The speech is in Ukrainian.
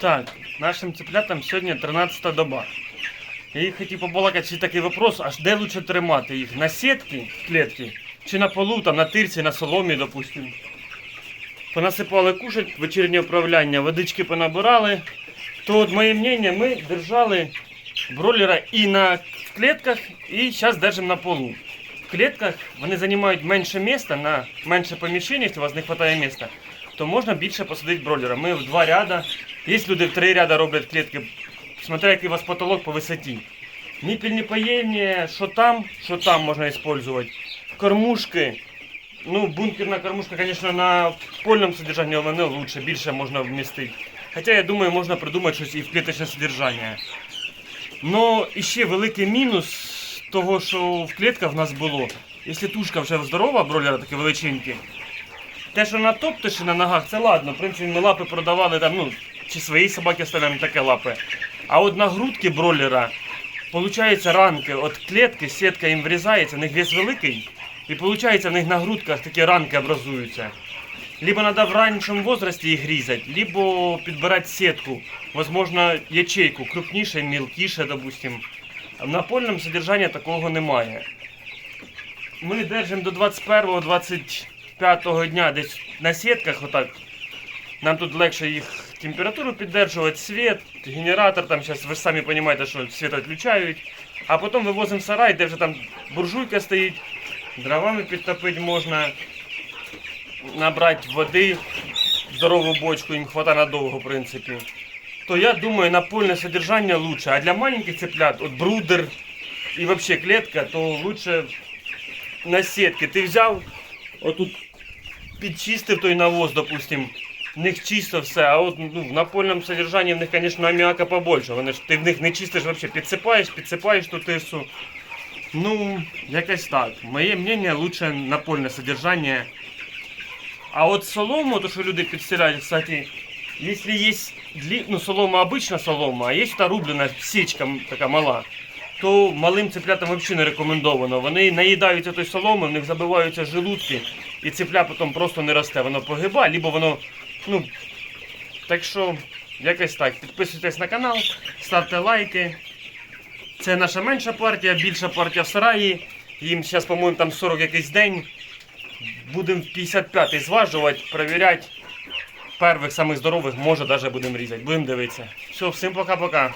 Так, нашим цеплятам сьогодні 13 доба. Я їх хотів побалакати, чи такий вопрос, аж де лучше тримати їх? На сітки, клітки, чи на полу, там, на тирці, на соломі, допустим. Понасипали кушать, вечірнє управління, водички понабирали. То от моє мнение, ми держали бройлера і на клітках, і зараз держимо на полу. В клітках вони займають менше місця, на менше поміщення, якщо у вас не вистачає місця, то можна більше посадити бройлера. Ми в два ряда, є люди в три ряда роблять клітки, смотря який у вас потолок по висоті. Ніпільні поємні, що там, що там можна використовувати. Кормушки. Ну, бункерна кормушка, звісно, на польному содержанні вона лучше, більше можна вмістити. Хоча я думаю, можна придумати щось і в клеточне содержання. Ну, ще великий мінус того, що в клітках в нас було. Якщо тушка вже здорова, бройлера такі величенькі, те, що на топтиші на ногах, це ладно. В принципі, ми лапи продавали там, ну, чи свої собаки оставляємо таке лапи. А от на грудки бройлера, виходить, ранки, от клітки, сітка їм врізається, в них вес великий, і виходить, в них на грудках такі ранки образуються. Либо надо в раннем возрасте их резать, либо подбирать сетку, возможно, ячейку, крупніше, мілкіше, допустим. А На польному содержанні такого немає. Ми держимо до 21-25 дня десь на сітках, отак. Нам тут легше їх температуру піддержувати, світ, генератор, там зараз ви ж самі розумієте, що світ відключають. А потім вивозимо сарай, де вже там буржуйка стоїть, дровами підтопити можна набрати води, здорову бочку, їм хватає надовго, в принципі. То я думаю, напольне содержання лучше. А для маленьких цыплят, от брудер і вообще клетка, то лучше на сітки. Ти взяв, отут підчистив той навоз, допустим, в них чисто все, а от ну, в напольному содержанні в них, звісно, аміака побольше. Вони ж ти в них не чистиш вообще, підсипаєш, підсипаєш ту тирсу. Ну, якось так. Моє мнение, лучше напольне содержання. А от солому, то що люди підстирають, кстати, если есть дли... ну, солома обычна солома, а є та рублена січка така мала, то малим цеплятам взагалі не рекомендовано. Вони наїдаються той соломи, в них забиваються желудки, і цепля потім просто не росте. Воно погибає, либо воно. Ну, так що, якось так. Підписуйтесь на канал, ставте лайки. Це наша менша партія, більша партія в сараї. Їм зараз, по-моєму, там 40 якийсь день. Будемо 55-й зважувати, перевіряти. Первих самих здорових, може навіть будемо різати. Будемо дивитися. Все, всім пока-пока.